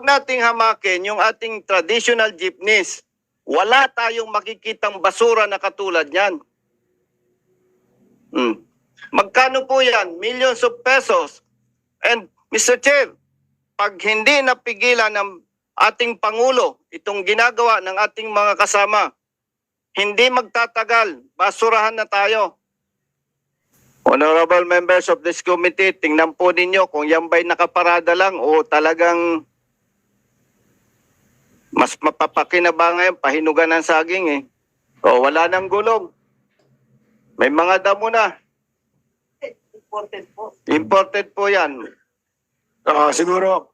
nating hamakin yung ating traditional jeepneys. Wala tayong makikitang basura na katulad niyan. Hmm. Magkano po yan? Millions of pesos. And Mr. Chair, pag hindi napigilan ng ating Pangulo itong ginagawa ng ating mga kasama, hindi magtatagal, basurahan na tayo. Honorable members of this committee, tingnan po ninyo kung yan ba'y nakaparada lang o talagang mas mapapakinabangan yung pahinugan ng saging eh. O wala nang gulong. May mga damo na. Important po. Imported po yan. Ah, siguro,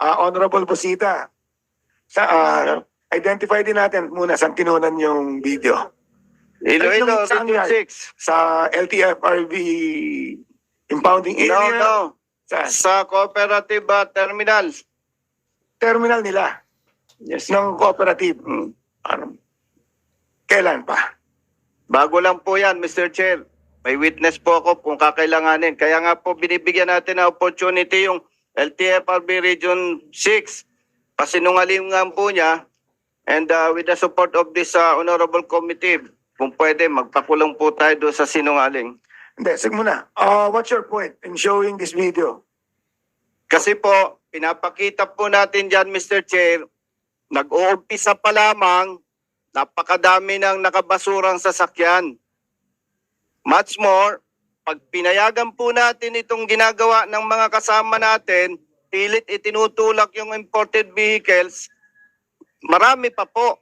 ah, Honorable Busita, sa, ah, identify din natin muna sa kinunan yung video. Iloilo, saan yan? 6. Sa LTFRB impounding No, area, no. sa Sa cooperative uh, terminal. terminal nila Yes. ng cooperative. Mm. Ano, kailan pa? Bago lang po yan, Mr. Chair. May witness po ako kung kakailanganin. Kaya nga po binibigyan natin ng opportunity yung LTFRB Region 6. Pasinungalingan po niya. And uh, with the support of this uh, honorable committee, kung pwede, magpakulong po tayo doon sa sinungaling. Hindi, sige muna. Ah, what's your point in showing this video? Kasi po, pinapakita po natin dyan, Mr. Chair, nag-uumpisa pa lamang, napakadami ng nakabasurang sasakyan. Much more, pag pinayagan po natin itong ginagawa ng mga kasama natin, pilit itinutulak yung imported vehicles, marami pa po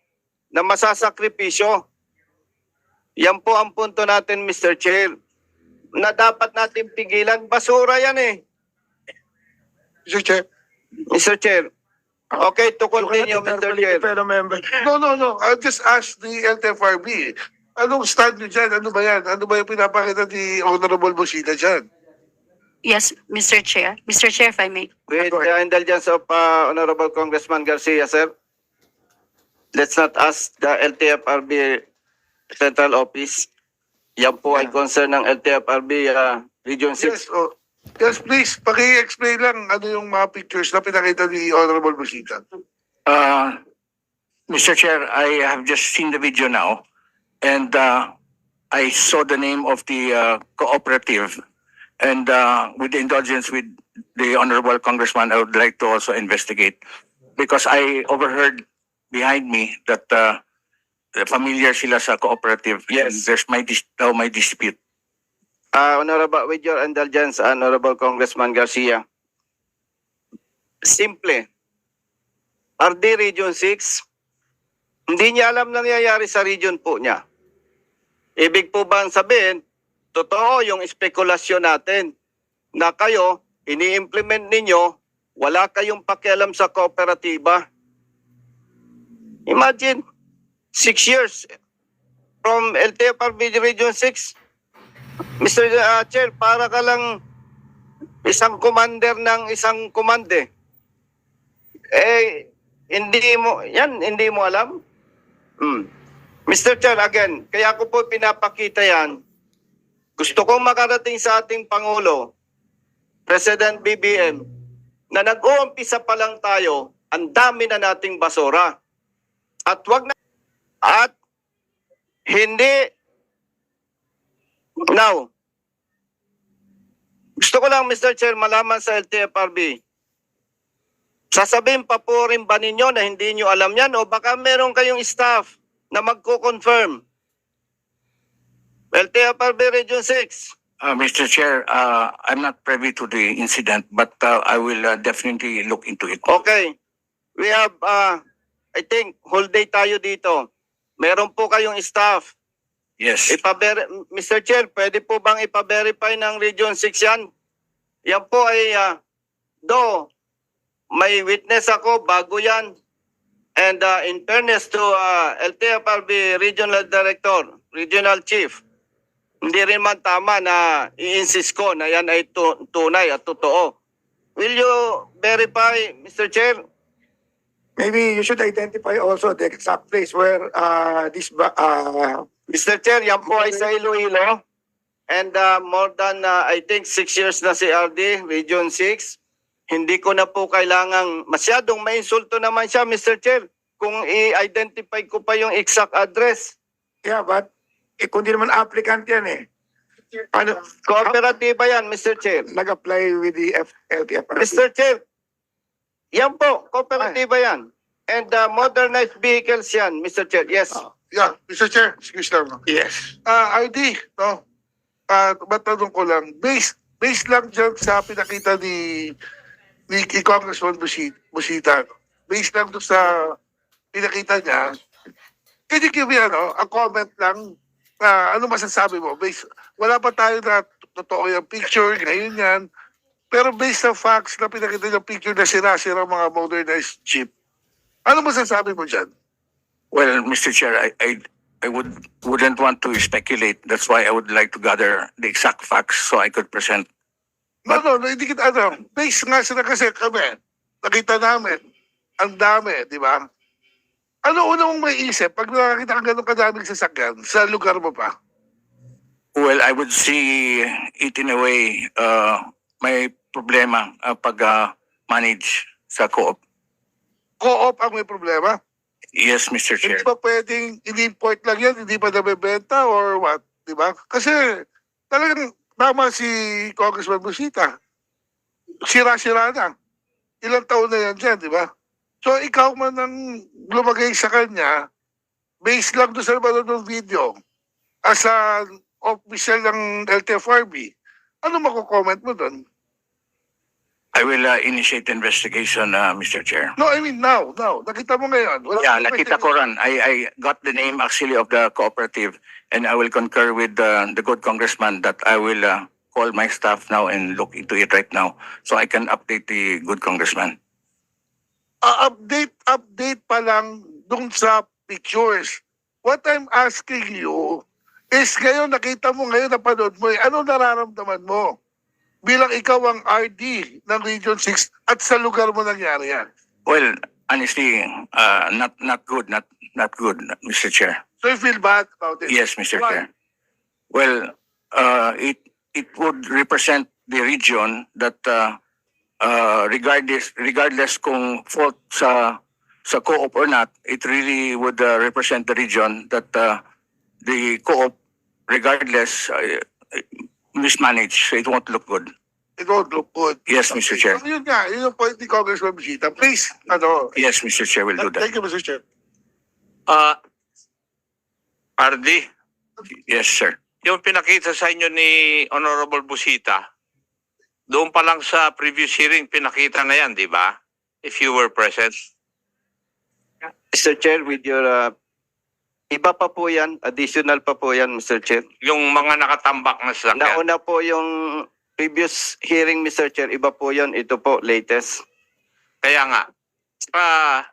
na masasakripisyo. Yan po ang punto natin, Mr. Chair, na dapat natin pigilan. Basura yan eh. Mr. Chair. Mr. Chair. Okay, to continue, Mr. Chair. fellow member. No, no, no. I'll just ask the LTFRB. Anong stand nyo dyan? Ano ba yan? Ano ba yung pinapakita ni Honorable Busita dyan? Yes, Mr. Chair. Mr. Chair, if I may. With Go the indulgence of uh, Honorable Congressman Garcia, sir, let's not ask the LTFRB Central Office. Yan po ay concern ng LTFRB uh, Region 6. Yes, oh, yes, please. Paki-explain lang ano yung mga pictures na pinakita ni Honorable Busita. Uh, Mr. Chair, I have just seen the video now, and uh, I saw the name of the uh, cooperative. And uh, with the indulgence with the honorable congressman, I would like to also investigate because I overheard behind me that uh, familiar sila sa cooperative. Yes. And there's my dis- now my dispute. Uh, Honorable, with your indulgence, Honorable Congressman Garcia. Simple. RD Region 6, hindi niya alam nangyayari sa region po niya. Ibig po ba ang sabihin, totoo yung espekulasyon natin na kayo, ini-implement ninyo, wala kayong pakialam sa kooperatiba. Imagine, six years from LTFRB Region 6, Mr. uh, Chair, para ka lang isang commander ng isang komande. Eh, hindi mo, yan, hindi mo alam? Hmm. Mr. Chair, again, kaya ko po pinapakita yan. Gusto kong makarating sa ating Pangulo, President BBM, na nag-uumpisa pa lang tayo, ang dami na nating basura. At wag na, at hindi Now, gusto ko lang, Mr. Chair, malaman sa LTFRB. Sasabihin pa po rin ba ninyo na hindi nyo alam yan o baka meron kayong staff na magko-confirm? LTFRB Region 6. Uh, Mr. Chair, uh, I'm not privy to the incident, but uh, I will uh, definitely look into it. Okay. We have, uh, I think, whole day tayo dito. Meron po kayong staff. Yes. Ipaber Mr. Chair, pwede po bang ipa-verify ng Region 6 yan? Yan po ay, uh, do, may witness ako, bago yan. And uh, in fairness to uh, LTFRB Regional Director, Regional Chief, hindi rin man tama na i-insist ko na yan ay tu- tunay at totoo. Will you verify, Mr. Chair? Maybe you should identify also the exact place where uh, this uh, Mr. Chair, yan po ay sa Iloilo. And uh, more than, uh, I think, six years na si RD, Region 6. hindi ko na po kailangang masyadong mainsulto naman siya, Mr. Chair, kung i-identify ko pa yung exact address. Yeah, but eh, kung di naman applicant yan eh. Ano, Kooperatiba yan, Mr. Chair. nag-apply with the F- LTFRB? Mr. Chair, yan po, kooperatiba yan. And uh, modernized vehicles yan, Mr. Chair. Yes. Oh. Yeah, Mr. Chair, excuse lang. Yes. Ah, ID, no? Ah, matanong ko lang, based based lang dyan sa pinakita ni ni, ni Congressman Busita, Busita, based lang doon sa pinakita niya, can you give me ano, a comment lang, ah, ano masasabi mo? Based, wala pa tayo na totoo yung picture, ngayon yan, pero based sa facts na pinakita yung picture na sira-sira mga modernized jeep, ano masasabi mo dyan? Well, Mr. Chair, I, I, I would, wouldn't want to speculate. That's why I would like to gather the exact facts so I could present. No, no, no, hindi kita, ano, base nga sila kasi kami, nakita namin, ang dami, di ba? Ano una mong may isip pag nakakita ka ganun kadaming sasakyan sa lugar mo pa? Well, I would see it in a way, uh, may problema uh, pag uh, manage sa co-op. Co-op ang may problema. Yes, Mr. Chair. Hindi ba pwedeng in-import lang yan, hindi pa nabebenta or what, di ba? Kasi talagang tama si Congressman Busita. Sira-sira na. Ilang taon na yan dyan, di ba? So ikaw man ang lumagay sa kanya, based lang doon sa naman ng video, as an official ng LTFRB, ano mako-comment mo doon? I will uh, initiate investigation, uh, Mr. Chair. No, I mean now, now. Nakita mo ngayon. Wala Yeah, nakita ko ran. I, I got the name actually of the cooperative and I will concur with uh, the good congressman that I will uh, call my staff now and look into it right now so I can update the good congressman. uh, update update pa lang dun sa pictures. What I'm asking you is ngayon nakita mo ngayon napanood mo, eh, ano nararamdaman mo? Bilang ikaw ang RD ng Region 6 at sa lugar mo nangyari yan. Well, honestly, uh, not not good, not not good, Mr. Chair. So you feel bad about it? Yes, Mr. Why? Chair. Well, uh, it it would represent the region that uh, uh, regardless regardless kung fault sa sa co-op or not, it really would uh, represent the region that uh, the co-op regardless uh, mismanaged, so it won't look good. It won't look good. Yes, Mr. Chair. So yun nga, yun yung point ni Congressman Bisita. Please, ano, Yes, Mr. Chair, will do that. thank you, Mr. Chair. Ah, RD, Yes, sir. yung pinakita sa inyo ni Honorable Busita, doon pa lang sa previous hearing, pinakita na yan, di ba? If you were present. Mr. Chair, with your... uh, iba pa po yan, additional pa po yan, Mr. Chair. Yung mga nakatambak na sasakyan. Nauna po yung previous hearing, Mr. Chair. Iba po yon Ito po, latest. Kaya nga, ah,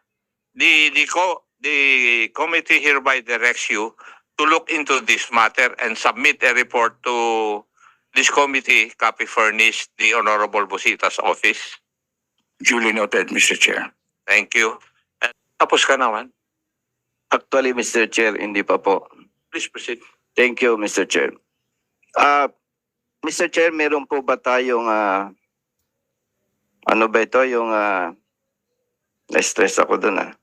the, the, co, the committee hereby directs you to look into this matter and submit a report to this committee, copy furnished the Honorable Busita's office. Duly noted, Mr. Chair. Thank you. Tapos ka naman. Actually, Mr. Chair, hindi pa po. Please proceed. Thank you, Mr. Chair. Ah, Mr. Chair, meron po ba tayong ah, ano ba ito yung ah, na-stress ako dun ah.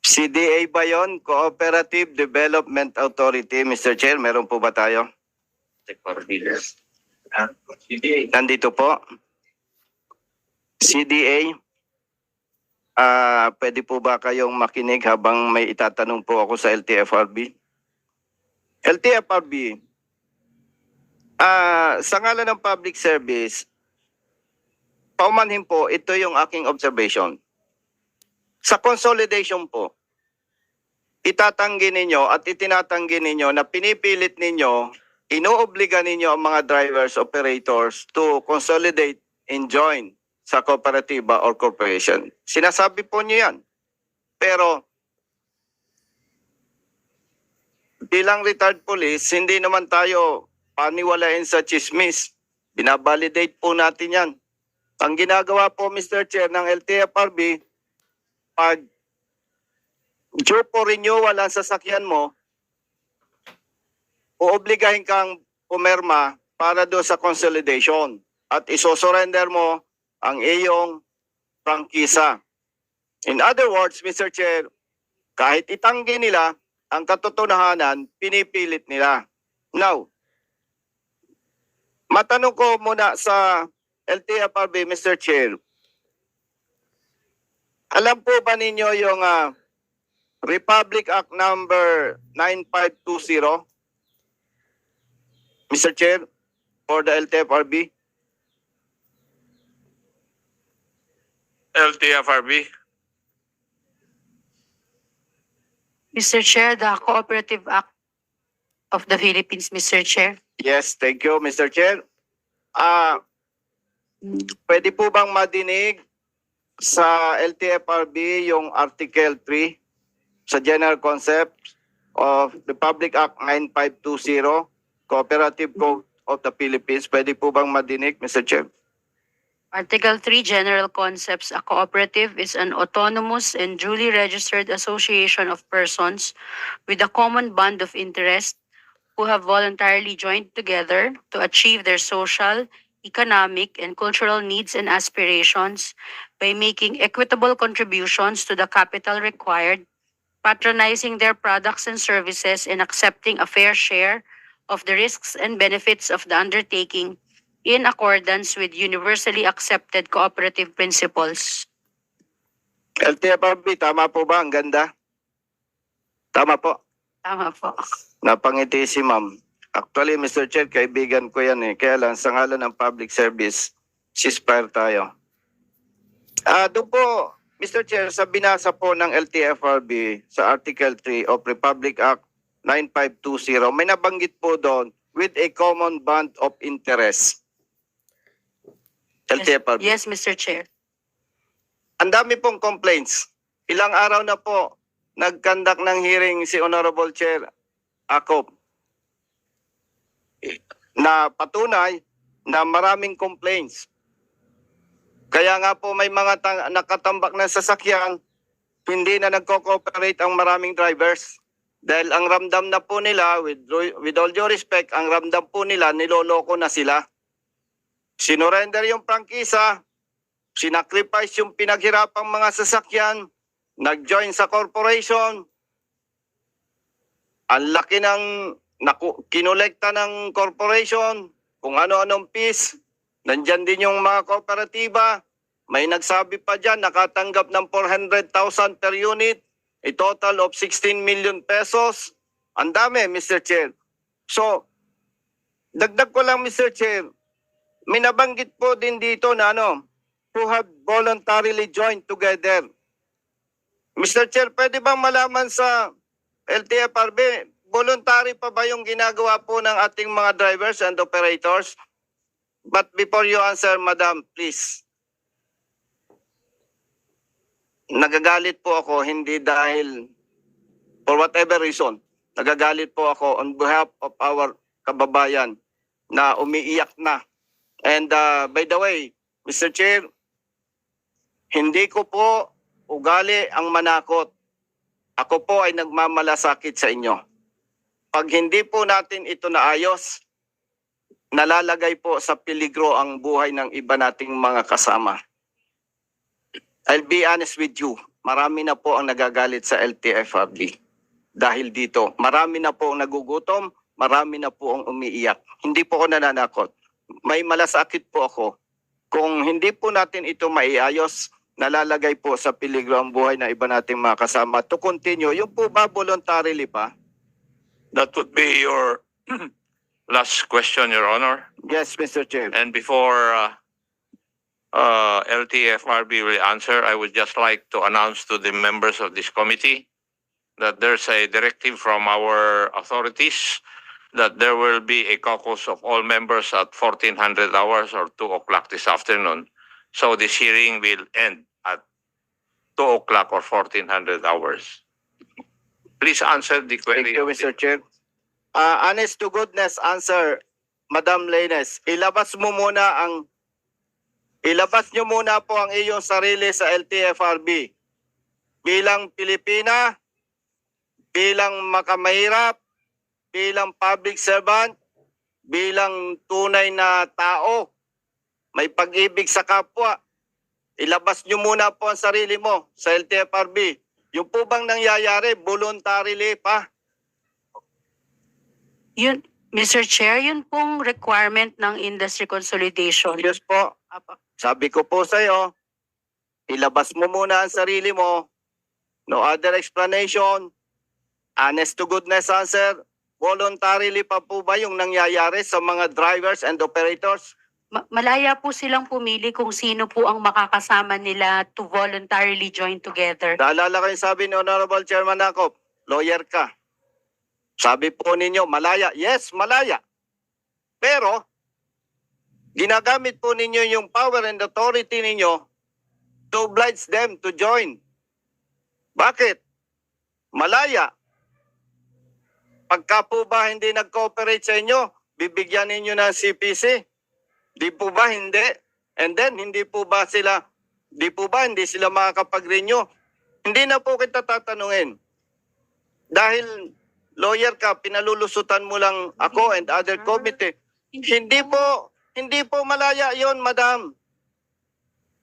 CDA ba yon? Cooperative Development Authority, Mr. Chair, meron po ba tayo? Nandito po. CDA. Ah, pwede po ba kayong makinig habang may itatanong po ako sa LTFRB? LTFRB, ah, sa ngalan ng public service, paumanhin po, ito yung aking observation. Sa consolidation po, itatanggi ninyo at itinatanggi ninyo na pinipilit ninyo, inoobliga ninyo ang mga drivers, operators to consolidate and join sa kooperatiba or corporation. Sinasabi po niyo yan. Pero bilang retired police, hindi naman tayo paniwalain sa chismis. Binabalidate po natin yan. Ang ginagawa po, Mr. Chair, ng LTFRB, pag due for renewal ang sasakyan mo, uobligahin kang pumerma para do sa consolidation. at isosurrender mo ang iyong prangkisa. In other words, Mr. Chair, kahit itanggi nila, ang katotohanan, pinipilit nila. Now, matanong ko muna sa LTFRB, Mr. Chair. Alam po ba ninyo yung ah, Republic Act number 9520? Mr. Chair, for the LTFRB? LTFRB. Mr. Chair, the Cooperative Act of the Philippines, Mr. Chair. Yes, thank you, Mr. Chair. Ah, pwede po bang madinig sa LTFRB yung Article 3 sa General Concept of the Public Act 9520, Cooperative Code of the Philippines? Pwede po bang madinig, Mr. Chair? Article 3 General Concepts A cooperative is an autonomous and duly registered association of persons with a common bond of interest who have voluntarily joined together to achieve their social, economic, and cultural needs and aspirations by making equitable contributions to the capital required, patronizing their products and services, and accepting a fair share of the risks and benefits of the undertaking in accordance with universally accepted cooperative principles. LTFRB, tama po ba? Ang ganda. Tama po. Tama po. Napangiti si ma'am. Actually, Mr. Chair, kaibigan ko yan eh. Kaya lang, sa ngalan ng public service, ceasefire tayo. Ah, doon po, Mr. Chair, sa binasa po ng LTFRB sa Article 3 of Republic Act 9520, may nabanggit po doon with a common bond of interest. LTFRB. Yes, Mr. Chair. Ang dami pong complaints. Ilang araw na po nagkandak ng hearing si Honorable Chair Akop na patunay na maraming complaints. Kaya nga po may mga nakatambak na sasakyan, hindi na nagko-cooperate ang maraming drivers. Dahil ang ramdam na po nila, with, with all due respect, ang ramdam po nila, niloloko na sila. Sinurrender yung prangkisa, sinacrifice yung pinaghirapang mga sasakyan, nag-join sa corporation, ang laki ng naku, kinolekta ng corporation, kung ano-anong fees, nandyan din yung mga kooperatiba, may nagsabi pa dyan, nakatanggap ng 400,000 per unit, a total of 16 million pesos. Ang dami, Mr. Chair. So, dagdag ko lang, Mr. Chair, may nabanggit po din dito na ano, who have voluntarily joined together. Mr. Chair, pwede bang malaman sa LTFRB, voluntary pa ba yung ginagawa po ng ating mga drivers and operators? But before you answer, Madam, please. Nagagalit po ako hindi dahil for whatever reason. Nagagalit po ako on behalf of our kababayan na umiiyak na And uh, by the way, Mr. Chair, hindi ko po ugali ang manakot. Ako po ay nagmamalasakit sa inyo. Pag hindi po natin ito naayos, nalalagay po sa peligro ang buhay ng iba nating mga kasama. I'll be honest with you, marami na po ang nagagalit sa LTFRB. Dahil dito, marami na po ang nagugutom, marami na po ang umiiyak. Hindi po ako nananakot may malasakit po ako. Kung hindi po natin ito maiayos, nalalagay po sa peligro ang buhay ng iba nating mga kasama. To continue, yung po ba voluntarily pa? That would be your last question, Your Honor. Yes, Mr. Chair. And before uh, uh, LTFRB will answer, I would just like to announce to the members of this committee that there's a directive from our authorities that there will be a caucus of all members at 1400 hours or 2 o'clock this afternoon. So this hearing will end at 2 o'clock or 1400 hours. Please answer the query. Thank you, Mr. Chair. Uh, honest to goodness answer, Madam Lenes, ilabas mo muna ang ilabas nyo muna po ang iyong sarili sa LTFRB. Bilang Pilipina, bilang makamahirap, bilang public servant, bilang tunay na tao may pag-ibig sa kapwa. Ilabas nyo muna po ang sarili mo sa LTFRB. Yung po bang nangyayari, voluntarily pa? Yun, Mr. Chair, yun pong requirement ng industry consolidation. Yes po. Apo. Sabi ko po sa iyo, ilabas mo muna ang sarili mo. No other explanation. Honest to goodness answer. Voluntarily pa po ba yung nangyayari sa mga drivers and operators? Ma- malaya po silang pumili kung sino po ang makakasama nila to voluntarily join together. Naalala ko yung sabi ni Honorable Chairman Akop, lawyer ka. Sabi po ninyo, malaya. Yes, malaya. Pero, ginagamit po ninyo yung power and authority ninyo to oblige them to join. Bakit? Malaya. Pagka po ba hindi nag-cooperate sa inyo, bibigyan ninyo ng CPC? Di po ba hindi? And then, hindi po ba sila Di po ba hindi sila makakapag-renew? Hindi na po kita tatanungin. Dahil lawyer ka, pinalulusutan mo lang ako and other committee. Hindi po, hindi po malaya yon madam.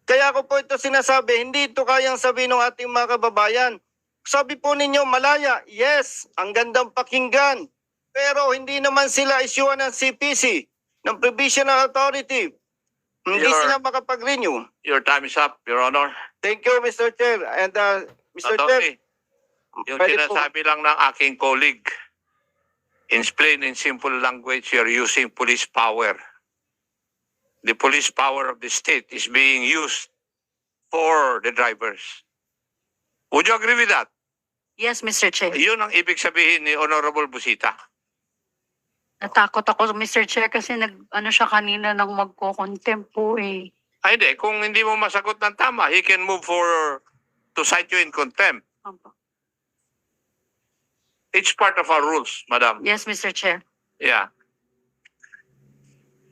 Kaya ko po ito sinasabi, hindi ito kayang sabihin ng ating mga kababayan. Sabi po ninyo, malaya. Yes, ang gandang pakinggan. Pero hindi naman sila isyuan ng CPC, ng Provisional Authority. Hindi Your- sila makapag-renew. Your time is up, Your Honor. Thank you, Mr. Chair. And uh, Mr. Chair, Attorney, yung pwede po- sinasabi lang ng aking colleague, in plain and simple language, you're using police power. The police power of the state is being used for the drivers. Would you agree with that? Yes, Mr. Chair. Yun ang ibig sabihin ni Honorable Busita. Natakot ako, Mr. Chair, kasi nag, ano siya kanina nang magko-contempt po eh. Ay, hindi. Kung hindi mo masagot ng tama, he can move for to cite you in contempt. Opo. It's part of our rules, Madam. Yes, Mr. Chair. Yeah.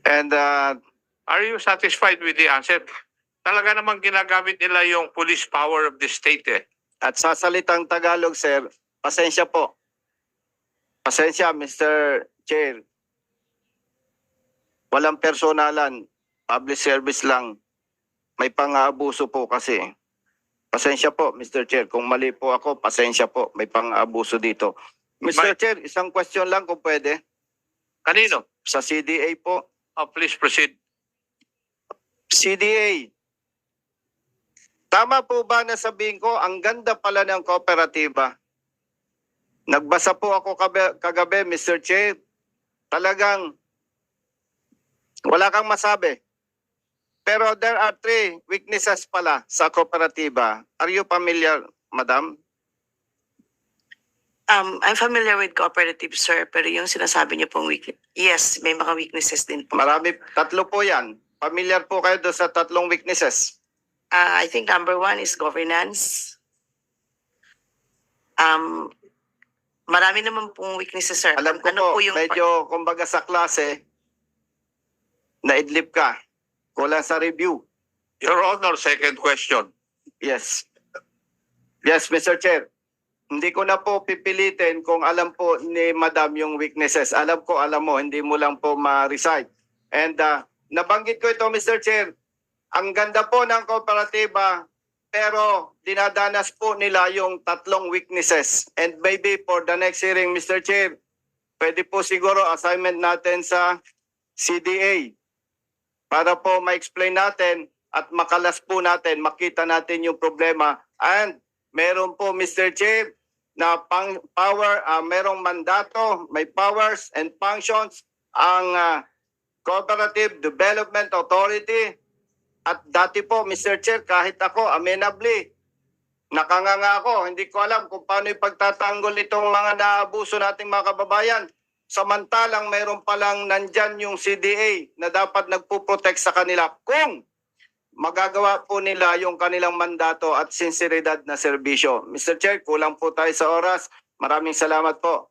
and uh, Are you satisfied with the answer? Talaga namang ginagamit nila yung police power of the state eh. At sa salitang Tagalog, sir, pasensya po. Pasensya, Mr. Chair. Walang personalan. Public service lang. May pang-aabuso po kasi. Pasensya po, Mr. Chair. Kung mali po ako, pasensya po. May pang-aabuso dito. Mr. May- Chair, isang question lang kung pwede. Kanino? Sa CDA po. Oh, please proceed. CDA. Tama po ba na sabihin ko, ang ganda pala ng kooperatiba? Nagbasa po ako kagabi, Mr. Chair. Talagang wala kang masabi. Pero there are three weaknesses pala sa kooperatiba. Are you familiar, madam? Um, I'm familiar with cooperative, sir, pero yung sinasabi niyo pong weakness, yes, may mga weaknesses din po. Marami, tatlo po yan. Familiar po kayo doon sa tatlong weaknesses. Uh, I think number one is governance. Um, marami naman pong weaknesses, sir. Alam ko ano po, yung medyo kumbaga sa klase, naidlip ka. Kulang sa review. Your Honor, second question. Yes. Yes, Mr. Chair. Hindi ko na po pipilitin kung alam po ni Madam yung weaknesses. Alam ko, alam mo, hindi mo lang po ma-recite. And uh, nabanggit ko ito, Mr. Chair. Ang ganda po ng kooperatiba, pero dinadanas po nila yung tatlong weaknesses. And maybe for the next hearing, Mr. Chair, pwede po siguro assignment natin sa CDA para po ma-explain natin at makalas po natin, makita natin yung problema. And meron po Mr. Chair na pang power, ah, merong mandato, may powers and functions ang ah, Cooperative Development Authority. At dati po Mr. Chair, kahit ako amenably, nakanganga ako, hindi ko alam kung paano ipagtatanggol itong mga naabuso nating mga kababayan. Samantalang mayroon palang nandyan yung CDA na dapat nagpuprotect sa kanila kung magagawa po nila yung kanilang mandato at sinseridad na serbisyo. Mr. Chair, kulang po tayo sa oras. Maraming salamat po.